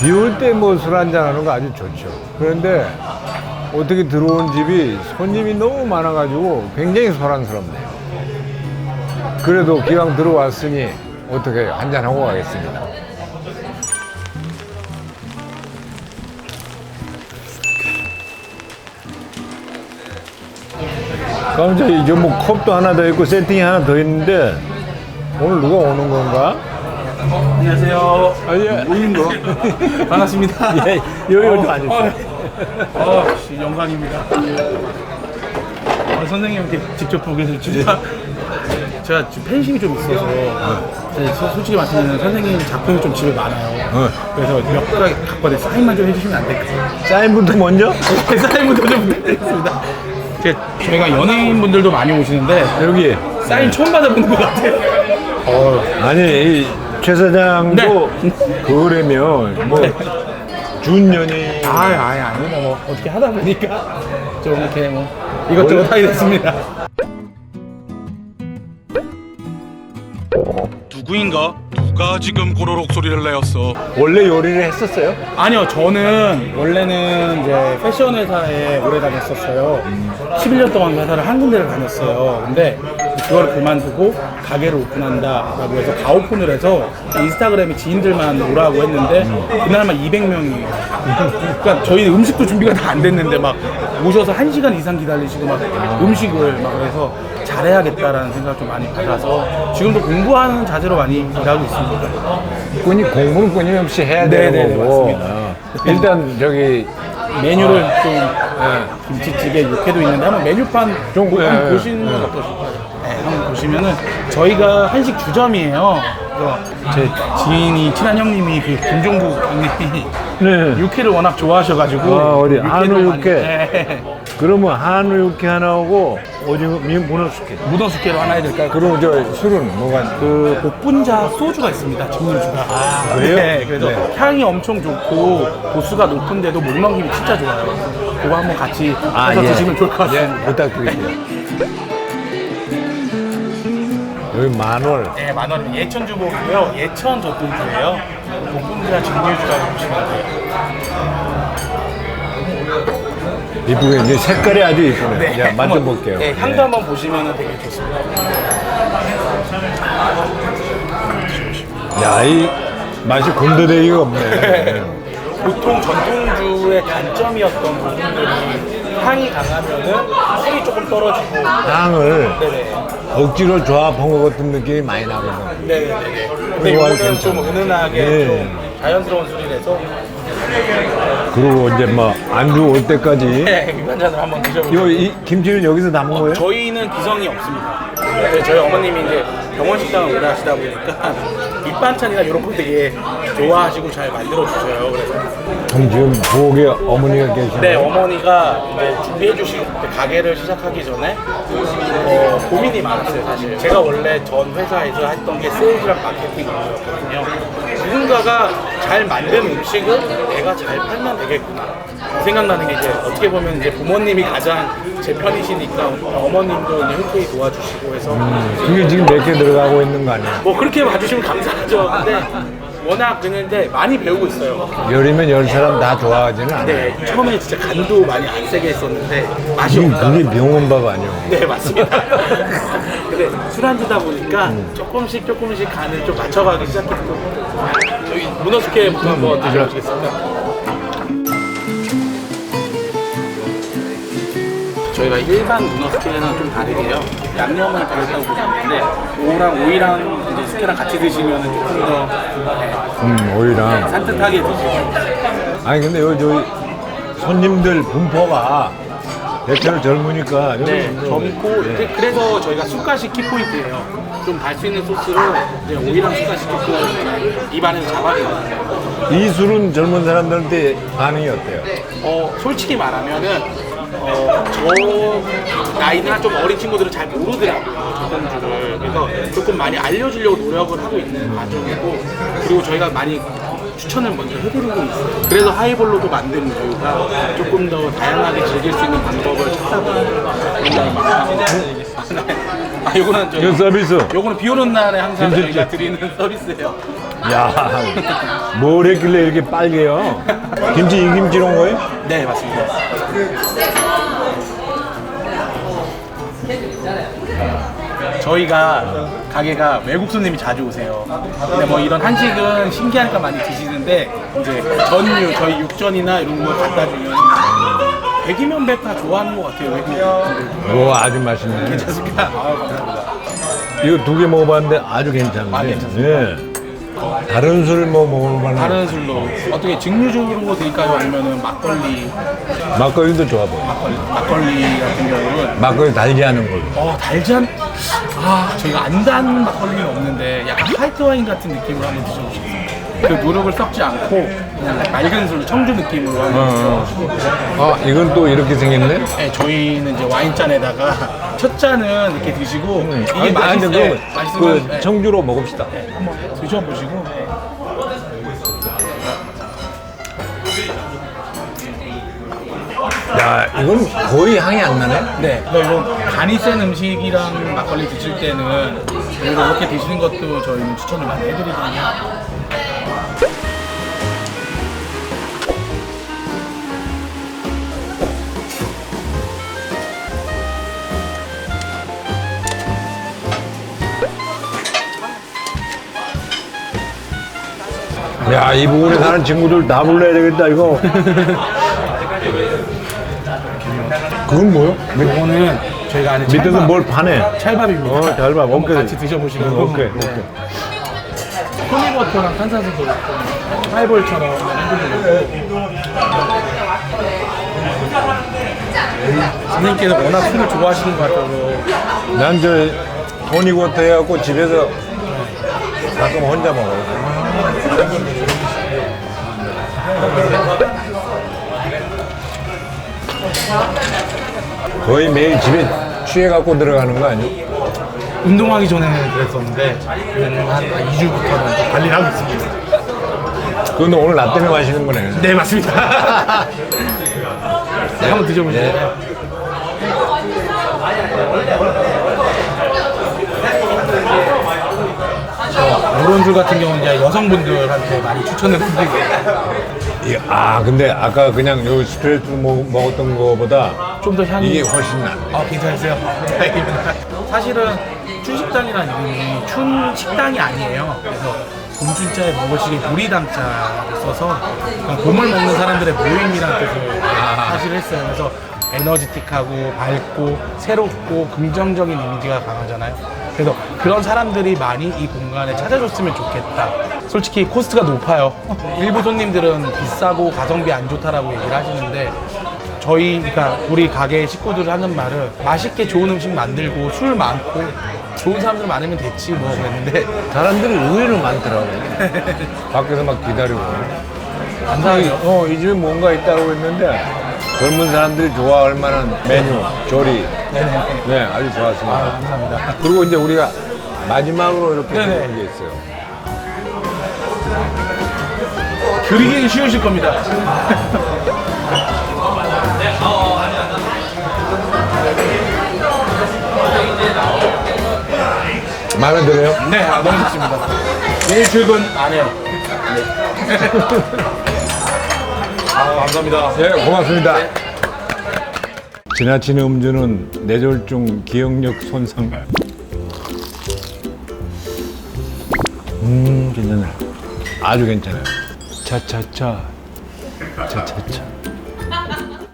비 올 때 뭐 술 한잔 하는 거 아주 좋죠. 그런데 어떻게 들어온 집이 손님이 너무 많아가지고 굉장히 소란스럽네요. 그래도 기왕 들어왔으니 어떻게 한잔 하고 가겠습니다. 저 이제 뭐 컵도 하나 더 있고 세팅이 하나 더 있는데 오늘 누가 오는 건가? 안녕하세요. 아, 예. 반갑습니다. 예, 여기 좀 앉으세요. 어, 어, 씨, 영광입니다. 어, 선생님께 직접 보게 돼서 진짜 제가 지금 팬심이 좀 있어서 제가 소- 솔직히 말씀드리면 선생님 작품이 좀 집에 많아요. 어. 그래서 몇 가지 갖고 왔는데 사인만 좀 해주시면 안 될까요? 사인부터 먼저? 네, 사인부터 좀 부탁드리겠습니다. 제, 저희가 연예인분들도 많이 오시는데 여기. 사인 처음 받아보는 것 같아요. 어, 아니, 이 최 사장도 네. 그러면 뭐 준연이 아, 아예 아니면 뭐 어떻게 하다 보니까 좀 이렇게 뭐 이것저것 하게 됐습니다. 누구인가? 누가 지금 고로록 소리를 내었어? 원래 요리를 했었어요? 아니요, 저는 원래는 이제 패션 회사에 오래 다녔었어요. 11년 동안 회사를 한 군데를 다녔어요. 근데 그걸 그만두고 가게를 오픈한다라고 해서 가오픈을 해서 인스타그램에 지인들만 오라고 했는데 그날만 200명이. 그러니까 저희 음식도 준비가 다 안 됐는데 막 오셔서 1시간 이상 기다리시고 막 음식을 막 그래서 잘해야겠다라는 생각을 좀 많이 받아서 지금도 공부하는 자세로 많이 일하고 있습니다. 꾼이 공부는 끊임없이 해야 네, 되는 네, 네, 거고 맞습니다. 어. 일단 저기 메뉴를 좀 예, 김치찌개 육회도 있는데 한번 메뉴판 좀, 좀 예, 한번 예. 보시는 건 어떠실까요? 네, 한번 보시면은 저희가 한식 주점이에요. 그래서 제 지인이 친한 형님이 그 김종국 형님이 네. 육회를 워낙 좋아하셔가지고 아, 어디? 한우 많이- 육회? 네. 그러면 한우 육회 하나 하고 오징어 미 문어 숙회. 무더 숙회로 하나 해야 될까요? 그리고 저 술은 뭐가 그 복분자 소주가 있습니다. 증류주가. 아, 그래요? 네, 그래서 네. 향이 엄청 좋고 도수가 높은데도 목 넘김이 진짜 좋아요. 그거 한번 같이 해서 드시면 좋을 것 같습니다. 예, 부탁드릴게요. 여기 만월. 네, 만 원이면 예천 주복이고요. 예천 젖둘주예요. 복분자 증류주라고 보시면 돼요. 이쁘게 이제 색깔이 아주 이쁘네. 네, 자, 만져볼게요. 네, 향도 한번 보시면 되게 좋습니다. 야, 이 맛이 군더더기가 없네. 보통 전통주의 단점이었던 부분들이 향이 강하면은 술이 조금 떨어지고. 향을 네네. 억지로 조합한 것 같은 느낌이 많이 나거든. 네네네. 근데 그거 이거는 괜찮아요. 좀 은은하게 네. 좀 자연스러운 술이라서 그리고 이제 뭐 안주 올 때까지. 네, 한 잔을 한번 드셔보세요. 요, 이 김치는 여기서 담은 거예요? 저희는 기성이 없습니다. 네, 저희 어머님이 이제 병원 식당을 오래 하시다 보니까 밑반찬이나 이런 거 되게 좋아하시고 잘 만들어 주셔요. 그래서 그럼 지금 부엌에 어머니가 계시네. 네 어머니가 이제 준비해 주신 가게를 시작하기 전에 어, 고민이 많았어요 사실. 제가 원래 전 회사에서 했던 게 세일즈랑 마케팅이었거든요. 누군가가 잘 만든 음식을 내가 잘 팔면 되겠구나. 생각나는 게 이제 어떻게 보면 이제 부모님이 가장 제 편이시니까 어머님도 이제 흔쾌히 도와주시고 해서 그게 지금 몇 개 들어가고 있는 거 아니에요? 뭐 그렇게 봐주시면 감사하죠. 근데 워낙 그는데 많이 배우고 있어요. 열이면 열 사람 다 좋아하지는 않아요. 네, 처음에 진짜 간도 많이 안 세게 했었는데 맛이 그게, 없다. 그게 병원밥 아니에요. 네, 맞습니다. 근데 술안주다 보니까 조금씩 조금씩 간을 좀 맞춰가기 시작했고 저희 문어 숙회부터 한번 드셔보시겠습니다. 저희가 일반 문어 숙회랑 좀 다르게 요. 양념을 다르다고 보시는데 오랑 오이랑 이제 숙회랑 같이 드시면 조금 더 네, 음, 오이랑. 산뜻하게 드시고 아니, 근데 여기 저기 손님들 분포가 대체로 젊으니까. 여기 네, 뭐, 젊고 네. 이제 그래서 저희가 숯가시 키포인트예요. 좀 달 수 있는 소스로 이제 오이랑 숯가시 키고 입안에서 잡아줘요. 이 술은 젊은 사람들한테 반응이 어때요? 어, 솔직히 말하면은 어, 저 나이나 좀 어린 친구들은 잘 모르더라고요. 전통주를. 그래서 조금 많이 알려주려고 노력을 하고 있는 과정이고 그리고 저희가 많이 추천을 먼저 해드리고 있어요. 그래서 하이볼로도 만드는 이유가 조금 더 다양하게 즐길 수 있는 방법을 찾다 보니까 하고 아, 요거는 저희, 이거 서비스. 요거는 비 오는 날에 항상. 저희가 드리는 서비스예요. 야, 뭘 했길래 이렇게 빨개요? 김치 이 김치 이런 거예요? 네, 맞습니다. 저희가 가게가 외국 손님이 자주 오세요. 근데 뭐 이런 한식은 신기하니까 많이 드시는데 이제 전류, 저희 육전이나 이런 거 갖다 주면 100이면 100다 좋아하는 것 같아요, 외국. 오, 아주 맛있네. 괜찮습니까? 아, 감사합니다. 이거 두 개 먹어봤는데 아주 괜찮은데. 아, 괜찮습니다. 예. 다른 술 뭐 먹어봤는데 다른 술로 어떻게 증류주로 드릴까요? 아니면은 막걸리, 막걸리도 좋아 보여. 막걸리, 막걸리 같은 경우는 막걸리 달지 않은 걸로. 어 달지 않... 아 저희가 안 단 막걸리는 없는데 약간 화이트 와인 같은 느낌으로 한번 드셔보시겠어요? 그 노력을 섞지 않고 그냥 맑은 술, 청주 느낌으로 한번 드셔보시고 아, 이건 또 이렇게 생겼네? 네, 저희는 이제 와인잔에다가 첫 잔은 이렇게 드시고 이게 아니, 맛있, 아니, 네, 그, 맛있으면 그 네, 청주로 먹읍시다. 한번 드셔보시고 야, 이건 거의 향이 안 나네? 네, 그러니까 이런 간이 센 음식이랑 막걸리 드실 때는 이렇게 드시는 것도 저희는 추천을 많이 해드리거든요. 야, 이 부분에 사는 친구들 다 불러야 되겠다, 이거. 그건 뭐요? 이거는 저희가 안에 밑에서 찰밥, 뭘 파네? 찰밥입니다. 어, 찰밥. 한번 오케이. 같이 드셔보시면 음, 오케이, 오케이. 토니버터랑 탄산수도 하이볼처럼 해드리고 선생님께서 워낙 술을 좋아하시는 것 같아서 난 저 토니고터 해갖고 집에서 가끔 혼자 먹어요. 거의 매일 집에 취해갖고 들어가는 거 아니에요? 운동하기 전에는 그랬었는데 이제는 한 2주부터는 관리를 하고 있습니다. 그건 오늘 나 때문에 마시는 거네. 네 맞습니다. 네, 한번 드셔보세요. 저 이런 술 같은 경우는 이제 여성분들한테 많이 추천을 드리고 이- 아 근데 아까 그냥 요 스트레이트 먹, 먹었던 거보다 좀 더 향이 이게 훨씬 나. 아 괜찮으세요? 다행입니다. 사실은 춘식당이라는 이름이 춘식당이 아니에요. 그래서 봄춘자에 먹으시길 보리담자를 써서 그냥 봄을 먹는 사람들의 모임이라는 뜻을 사실 했어요. 그래서 에너지틱하고 밝고 새롭고 긍정적인 이미지가 강하잖아요. 그래서 그런 사람들이 많이 이 공간에 찾아줬으면 좋겠다. 솔직히 코스트가 높아요. 일부 손님들은 비싸고 가성비 안 좋다라고 얘기를 하시는데 저희 그러니까 우리 가게 식구들 하는 말은 맛있게 좋은 음식 만들고 술 많고 좋은 사람들 많으면 됐지 뭐 그랬는데 사람들이 의외로 많더라고. 밖에서 막 기다리고. 감사해요. 어, 이 집에 뭔가 있다고 했는데 젊은 사람들이 좋아할 만한 메뉴, 조리. 네네. 네, 아주 좋았습니다. 아, 감사합니다. 그리고 이제 우리가 마지막으로 이렇게 네네. 해놓은 게 있어요. 그리기 쉬우실 겁니다. 마음에 들어요? 네, 아, 너무 좋습니다. 내일 출근 안 해요. 아, 감사합니다. 네, 고맙습니다. 지나치는 음주는 뇌졸중, 기억력 손상. 음, 괜찮아요. 아주 괜찮아요. 차차차, 차차차.